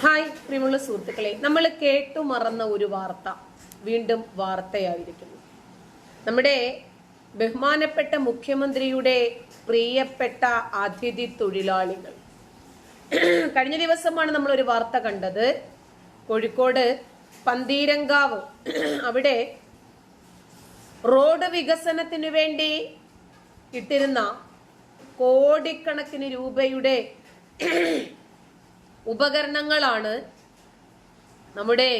Hi പ്രിയമുള്ള സുഹൃത്തുക്കളെ നമ്മൾ കേട്ടു മറന്ന ഒരു വാർത്ത വീണ്ടും വാർത്തയായിരിക്കുന്നു. നമ്മുടെ ബഹുമാനപ്പെട്ട മുഖ്യമന്ത്രിയുടെ പ്രിയപ്പെട്ട അതിഥി തൊഴിലാളികൾ. കഴിഞ്ഞ ദിവസമാണ് നമ്മൾ ഒരു വാർത്ത കണ്ടത്. കോഴിക്കോട് പന്തീരങ്കാവ് അവിടെ റോഡ് വികസനത്തിന് വേണ്ടി ഇട്ടിരുന്ന കോടിക്കണക്കിന് രൂപയുടെ ഉപകരണങ്ങളാണ് നമ്മുടെ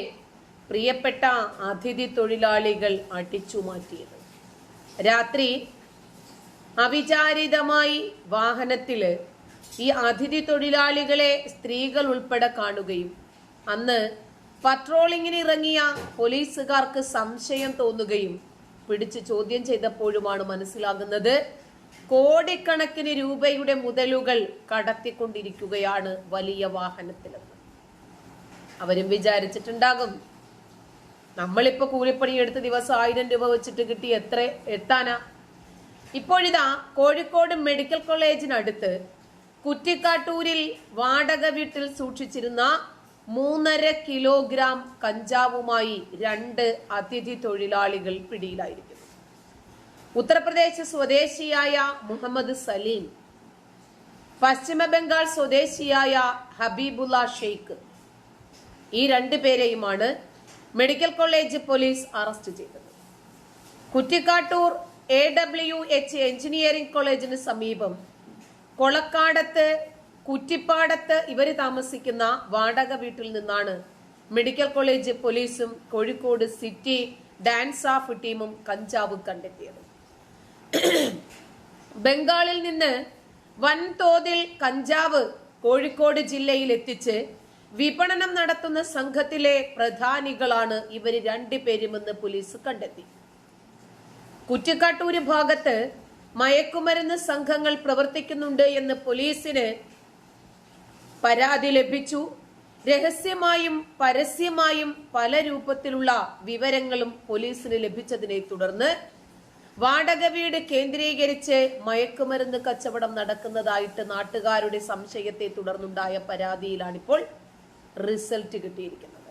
പ്രിയപ്പെട്ട അതിഥി തൊഴിലാളികൾ അടിച്ചു മാറ്റിയത്. രാത്രി അവിചാരിതമായി വാഹനത്തിൽ ഈ അതിഥി തൊഴിലാളികളെ സ്ത്രീകൾ ഉൾപ്പെടെ കാണുകയും അന്ന് പട്രോളിങ്ങിന് ഇറങ്ങിയ പോലീസുകാർക്ക് സംശയം തോന്നുകയും പിടിച്ച് ചോദ്യം ചെയ്തപ്പോഴുമാണ് മനസ്സിലാകുന്നത് കോടിക്കണക്കിന് രൂപയുടെ മുതലുകൾ കടത്തിക്കൊണ്ടിരിക്കുകയാണ് വലിയ വാഹനത്തിലെന്ന്. അവരും വിചാരിച്ചിട്ടുണ്ടാകും നമ്മളിപ്പോ കൂലിപ്പണി എടുത്ത് ദിവസം ആയിരം രൂപ വെച്ചിട്ട് കിട്ടി എത്ര എത്താനാ? ഇപ്പോഴിതാ കോഴിക്കോട് മെഡിക്കൽ കോളേജിനടുത്ത് കുറ്റിക്കാട്ടൂരിൽ വാടക വീട്ടിൽ സൂക്ഷിച്ചിരുന്ന മൂന്നര കിലോഗ്രാം കഞ്ചാവുമായി രണ്ട് അതിഥി തൊഴിലാളികൾ പിടിയിലായിരിക്കുന്നു ഉത്തർപ്രദേശ് സ്വദേശിയായ മുഹമ്മദ് സലീം പശ്ചിമ ബംഗാൾ സ്വദേശിയായ ഹബീബുല്ല ഷെയ്ഖ് ഈ രണ്ടു പേരെയുമാണ് മെഡിക്കൽ കോളേജ് പോലീസ് അറസ്റ്റ് ചെയ്തത്. Kuttikkattoor A W H engineering കോളേജിന് സമീപം കൊളക്കാടത്ത് കുറ്റിപ്പാടത്ത് ഇവർ താമസിക്കുന്ന വാടക വീട്ടിൽ നിന്നാണ് മെഡിക്കൽ കോളേജ് പോലീസും കോഴിക്കോട് സിറ്റി ഡാൻസ് ഓഫ് ടീമും കഞ്ചാവ് കണ്ടെത്തിയത്. ബംഗാളിൽ നിന്ന് വൻതോതിൽ കഞ്ചാവ് കോഴിക്കോട് ജില്ലയിൽ എത്തിച്ച് വിപണനം നടത്തുന്ന സംഘത്തിലെ പ്രധാനികളാണ് രണ്ടു രണ്ടുപേരുമെന്ന് പോലീസ് കണ്ടെത്തി. കുറ്റിക്കാട്ടൂര് ഭാഗത്ത് മയക്കുമരുന്ന് സംഘങ്ങൾ പ്രവർത്തിക്കുന്നുണ്ട് എന്ന് പോലീസിന് പരാതി ലഭിച്ചു. രഹസ്യമായും പരസ്യമായും പല രൂപത്തിലുള്ള വിവരങ്ങളും പോലീസിന് ലഭിച്ചതിനെ തുടർന്ന് വാടക വീട് കേന്ദ്രീകരിച്ച് മയക്കുമരുന്ന് കച്ചവടം നടക്കുന്നതായിട്ട് നാട്ടുകാരുടെ സംശയത്തെ തുടർന്നുണ്ടായ പരാതിയിലാണിപ്പോൾ റിസൾട്ട് കിട്ടിയിരിക്കുന്നത്.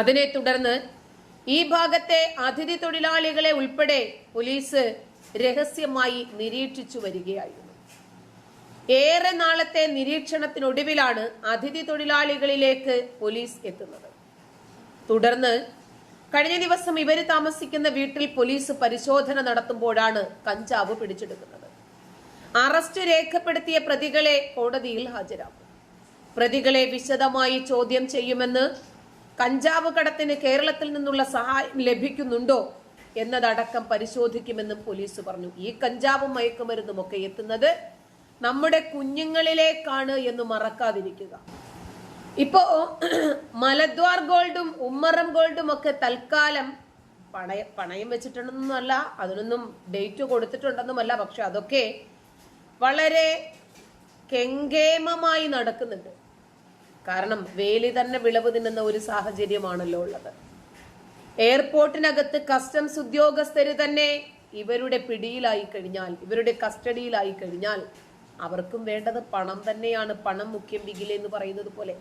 അതിനെ തുടർന്ന് ഈ ഭാഗത്തെ അതിഥി തൊഴിലാളികളെ ഉൾപ്പെടെ പോലീസ് രഹസ്യമായി നിരീക്ഷിച്ചു വരികയായിരുന്നു. ഏറെ നാളത്തെ നിരീക്ഷണത്തിനൊടുവിലാണ് അതിഥി തൊഴിലാളികളിലേക്ക് പോലീസ് എത്തുന്നത്. തുടർന്ന് കഴിഞ്ഞ ദിവസം ഇവർ താമസിക്കുന്ന വീട്ടിൽ പോലീസ് പരിശോധന നടത്തുമ്പോഴാണ് കഞ്ചാവ് പിടിച്ചെടുക്കുന്നത്. അറസ്റ്റ് രേഖപ്പെടുത്തിയ പ്രതികളെ കോടതിയിൽ ഹാജരാക്കും. പ്രതികളെ വിശദമായി ചോദ്യം ചെയ്യുമെന്ന് കഞ്ചാവ് കടത്തിന് കേരളത്തിൽ നിന്നുള്ള സഹായം ലഭിക്കുന്നുണ്ടോ എന്നതടക്കം പരിശോധിക്കുമെന്നും പോലീസ് പറഞ്ഞു. ഈ കഞ്ചാവും മയക്കുമരുന്നും ഒക്കെ എത്തുന്നത് നമ്മുടെ കുഞ്ഞുങ്ങളിലേക്കാണ് എന്ന് മറക്കാതിരിക്കുക. ഇപ്പോ മലദ്വാർ ഗോൾഡും ഉമ്മറം ഗോൾഡും ഒക്കെ തൽക്കാലം പണയ പണയം വെച്ചിട്ടുണ്ടെന്നല്ല അതിനൊന്നും ഡേറ്റ് കൊടുത്തിട്ടുണ്ടെന്നുമല്ല പക്ഷെ അതൊക്കെ വളരെ കെങ്കേമമായി നടക്കുന്നുണ്ട്. കാരണം വേലി തന്നെ വിളവ് തിന്നുന്ന ഒരു സാഹചര്യമാണല്ലോ ഉള്ളത്. എയർപോർട്ടിനകത്ത് കസ്റ്റംസ് ഉദ്യോഗസ്ഥര് തന്നെ ഇവരുടെ പിടിയിലായി കഴിഞ്ഞാൽ ഇവരുടെ കസ്റ്റഡിയിലായി കഴിഞ്ഞാൽ അവർക്കും വേണ്ടത് പണം തന്നെയാണ്. പണം മുഖ്യം വികില എന്ന് പറയുന്നത് പോലെ.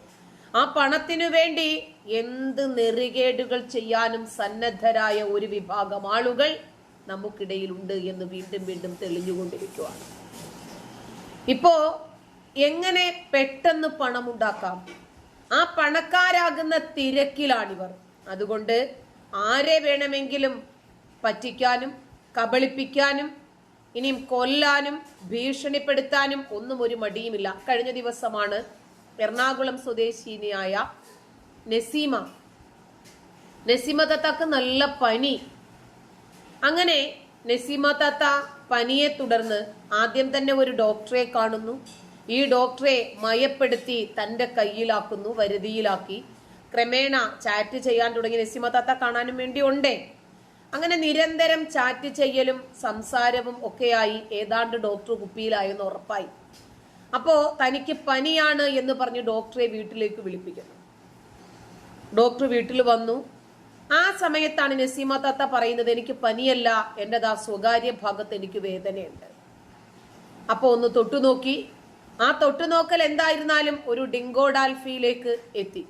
ആ പണത്തിനു വേണ്ടി എന്ത് നെറികേടുകൾ ചെയ്യാനും സന്നദ്ധരായ ഒരു വിഭാഗം ആളുകൾ നമുക്കിടയിലുണ്ട് എന്ന് വീണ്ടും വീണ്ടും തെളിഞ്ഞുകൊണ്ടിരിക്കുകയാണ് ഇപ്പോ എങ്ങനെ പെട്ടെന്ന് പണം ഉണ്ടാക്കാം ആ പണക്കാരാകുന്ന തിരക്കിലാണിവർ. അതുകൊണ്ട് ആരെ വേണമെങ്കിലും പറ്റിക്കാനും കബളിപ്പിക്കാനും ഇനിയും കൊല്ലാനും ഭീഷണിപ്പെടുത്താനും ഒന്നും ഒരു മടിയുമില്ല. കഴിഞ്ഞ ദിവസമാണ് എറണാകുളം സ്വദേശിനിയായ നസീമ നസീമ തത്തക്ക് നല്ല പനി. അങ്ങനെ നസീമ തത്ത പനിയെ തുടർന്ന് ആദ്യം തന്നെ ഒരു ഡോക്ടറെ കാണുന്നു. ഈ ഡോക്ടറെ മയപ്പെടുത്തി തന്റെ കയ്യിലാക്കുന്നു വരുതിയിലാക്കി. ക്രമേണ ചാറ്റ് ചെയ്യാൻ തുടങ്ങി നസീമ താത്ത കാണാനും വേണ്ടി ഉണ്ടേ അങ്ങനെ നിരന്തരം ചാറ്റ് ചെയ്യലും സംസാരവും ഒക്കെയായി ഏതാണ്ട് ഡോക്ടർ കുപ്പിയിലായെന്ന് ഉറപ്പായി. അപ്പോ തനിക്ക് പനിയാണ് എന്ന് പറഞ്ഞ് ഡോക്ടറെ വീട്ടിലേക്ക് വിളിപ്പിക്കുന്നു. ഡോക്ടർ വീട്ടിൽ വന്നു. ആ സമയത്താണ് നസീമ താത്ത പറയുന്നത് എനിക്ക് പനിയല്ല എന്റെ ആ സ്വകാര്യ ഭാഗത്ത് എനിക്ക് വേദനയുണ്ട്. അപ്പോൾ ഒന്ന് തൊട്ടുനോക്കി. ആ തൊട്ടുനോക്കൽ എന്തായിരുന്നാലും ഒരു ഡിങ്കോഡാൽഫിയിലേക്ക് എത്തി.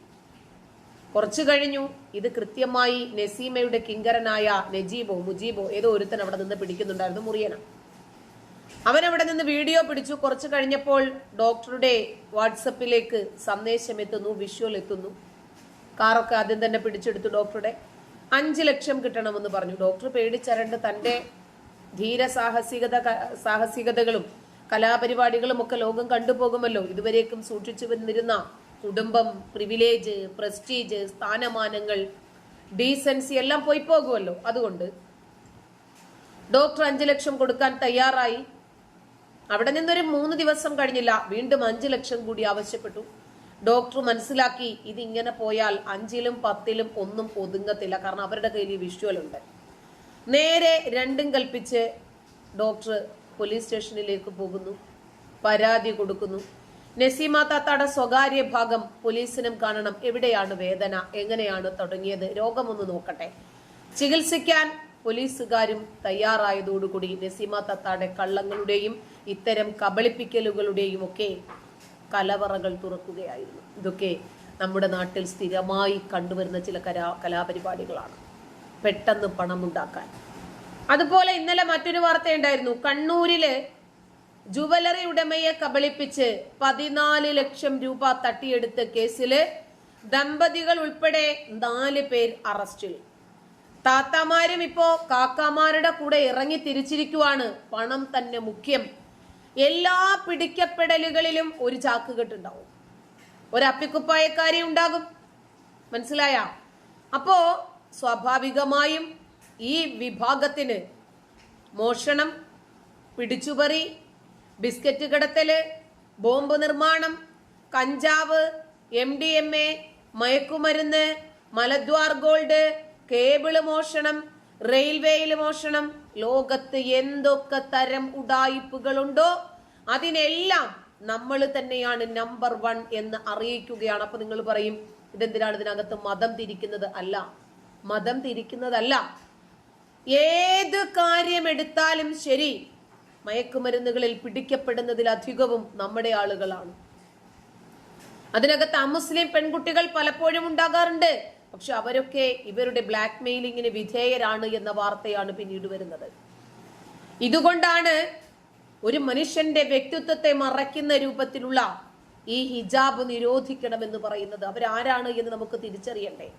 കുറച്ചു കഴിഞ്ഞു. ഇത് കൃത്യമായി നസീമയുടെ കിങ്കരനായ നജീബോ മുജീബോ ഏതോ ഒരുത്തൻ അവിടെ നിന്ന് പിടിക്കുന്നുണ്ടായിരുന്നു മുറിയന അവൻ അവിടെ നിന്ന് വീഡിയോ പിടിച്ചു. കുറച്ചു കഴിഞ്ഞപ്പോൾ ഡോക്ടറുടെ വാട്സപ്പിലേക്ക് സന്ദേശം എത്തുന്നു വിഷ്വൽ എത്തുന്നു. കാറൊക്കെ ആദ്യം തന്നെ പിടിച്ചെടുത്തു ഡോക്ടറുടെ. അഞ്ച് ലക്ഷം കിട്ടണമെന്ന് പറഞ്ഞു. ഡോക്ടർ പേടിച്ചരണ്ട് തന്റെ ധീര സാഹസികത സാഹസികതകളും കലാപരിപാടികളും ഒക്കെ ലോകം കണ്ടുപോകുമല്ലോ. ഇതുവരേക്കും സൂക്ഷിച്ചു വന്നിരുന്ന കുടുംബം പ്രിവിലേജ് പ്രസ്റ്റീജ് സ്ഥാനമാനങ്ങൾ ഡീസൻസി എല്ലാം പോയി പോകുമല്ലോ. അതുകൊണ്ട് ഡോക്ടർ അഞ്ചു ലക്ഷം കൊടുക്കാൻ തയ്യാറായി. അവിടെ നിന്നൊരു മൂന്ന് ദിവസം കഴിഞ്ഞില്ല. വീണ്ടും അഞ്ചു ലക്ഷം കൂടി ആവശ്യപ്പെട്ടു. ഡോക്ടർ മനസ്സിലാക്കി ഇതിങ്ങനെ പോയാൽ അഞ്ചിലും പത്തിലും ഒന്നും ഒതുങ്ങത്തില്ല. കാരണം അവരുടെ കയ്യിൽ വിഷ്വൽ ഉണ്ട്. നേരെ രണ്ടും കൽപ്പിച്ച് ഡോക്ടർ പോലീസ് സ്റ്റേഷനിലേക്ക് പോകുന്നു. പരാതി കൊടുക്കുന്നു. നസീമ താത്താടെ സ്വകാര്യ ഭാഗം പോലീസിനും കാണണം. എവിടെയാണ് വേദന? എങ്ങനെയാണ് തുടങ്ങിയത്? രോഗമൊന്ന് നോക്കട്ടെ. ചികിത്സിക്കാൻ പോലീസുകാരും തയ്യാറായതോടുകൂടി നസീമ തത്താടെ കള്ളങ്ങളുടെയും ഇത്തരം കബളിപ്പിക്കലുകളുടെയും ഒക്കെ കലവറകൾ തുറക്കുകയായിരുന്നു. ഇതൊക്കെ നമ്മുടെ നാട്ടിൽ സ്ഥിരമായി കണ്ടുവരുന്ന ചില കലാ കലാപരിപാടികളാണ്. പെട്ടെന്ന് പണമുണ്ടാക്കാൻ. അതുപോലെ ഇന്നലെ മറ്റൊരു വാർത്തയുണ്ടായിരുന്നു കണ്ണൂരിൽ ജുവലറി ഉടമയെ കബളിപ്പിച്ച് പതിനാല് ലക്ഷം രൂപ തട്ടിയെടുത്ത കേസിൽ ദമ്പതികൾ ഉൾപ്പെടെ നാല് പേർ അറസ്റ്റിൽ. താത്താമാരും ഇപ്പോ കാക്കാമാരുടെ കൂടെ ഇറങ്ങി തിരിച്ചിരിക്കുവാണ് പണം തന്നെ മുഖ്യം. എല്ലാ പിടിക്കപ്പെടലുകളിലും ഒരു ചാക്കുകെട്ടുണ്ടാവും ഒരു അപ്പിക്കുപ്പായക്കാരി ഉണ്ടാകും. മനസ്സിലായ? അപ്പോ സ്വാഭാവികമായും ഈ വിഭാഗത്തിന് മോഷണം പിടിച്ചുപറി ബിസ്ക്കറ്റ് കടത്തൽ ബോംബ് നിർമ്മാണം കഞ്ചാവ് എം ഡി എം എ മയക്കുമരുന്ന് മലദ്വാർ ഗോൾഡ് കേബിൾ മോഷണം റെയിൽവേയിൽ മോഷണം ലോകത്ത് എന്തൊക്കെ തരം ഉടായിപ്പുകളുണ്ടോ അതിനെല്ലാം നമ്മൾ തന്നെയാണ് നമ്പർ വൺ എന്ന് അറിയിക്കുകയാണ്. അപ്പൊ നിങ്ങൾ പറയും ഇതെന്തിനാണ് ഇതിനകത്ത് മതം തിരിക്കുന്നത്? അല്ല മതം തിരിക്കുന്നതല്ല. ഏത് കാര്യം എടുത്താലും ശരി മയക്കുമരുന്നുകളിൽ പിടിക്കപ്പെടുന്നതിൽ അധികവും നമ്മുടെ ആളുകളാണ്. അതിനകത്ത് അമുസ്ലിം പെൺകുട്ടികൾ പലപ്പോഴും ഉണ്ടാകാറുണ്ട്. പക്ഷെ അവരൊക്കെ ഇവരുടെ ബ്ലാക്ക് മെയിലിങ്ങിന് വിധേയരാണ് എന്ന വാർത്തയാണ് പിന്നീട് വരുന്നത്. ഇതുകൊണ്ടാണ് ഒരു മനുഷ്യന്റെ വ്യക്തിത്വത്തെ മറയ്ക്കുന്ന രൂപത്തിലുള്ള ഈ ഹിജാബ് നിരോധിക്കണമെന്ന് പറയുന്നത്. അവരാരാണ് എന്ന് നമുക്ക് തിരിച്ചറിയണ്ടേ?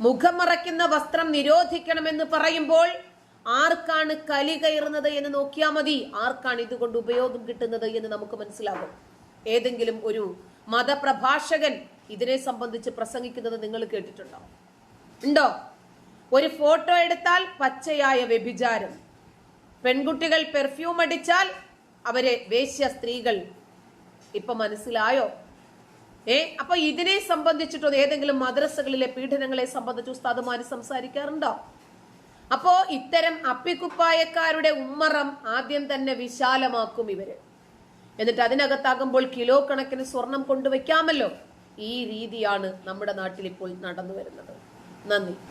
മുഖം മറയ്ക്കുന്ന വസ്ത്രം നിരോധിക്കണമെന്ന് പറയുമ്പോൾ ആർക്കാണ് കലി കയറുന്നത് എന്ന് നോക്കിയാൽ മതി. ആർക്കാണ് ഇതുകൊണ്ട് ഉപയോഗം കിട്ടുന്നത് എന്ന് നമുക്ക് മനസ്സിലാകും. ഏതെങ്കിലും ഒരു മതപ്രഭാഷകൻ ഇതിനെ സംബന്ധിച്ച് പ്രസംഗിക്കുന്നത് നിങ്ങൾ കേട്ടിട്ടുണ്ടോ? ഉണ്ടോ? ഒരു ഫോട്ടോ എടുത്താൽ പച്ചയായ വ്യഭിചാരം. പെൺകുട്ടികൾ പെർഫ്യൂം അടിച്ചാൽ അവരെ വേശ്യ സ്ത്രീകൾ. ഇപ്പൊ മനസ്സിലായോ? ഏ അപ്പൊ ഇതിനെ സംബന്ധിച്ചിട്ടോ ഏതെങ്കിലും മദ്രസകളിലെ പീഡനങ്ങളെ സംബന്ധിച്ച് ഉസ്താദുമാര് സംസാരിക്കാറുണ്ടോ? അപ്പോ ഇത്തരം അപ്പിക്കുപ്പായക്കാരുടെ ഉമ്മറം ആദ്യം തന്നെ വിശാലമാക്കും ഇവർ. എന്നിട്ട് അതിനകത്താകുമ്പോൾ കിലോ കണക്കിന് സ്വർണം കൊണ്ടുവയ്ക്കാമല്ലോ. ഈ രീതിയാണ് നമ്മുടെ നാട്ടിൽ ഇപ്പോൾ നടന്നു വരുന്നത് നന്ദി.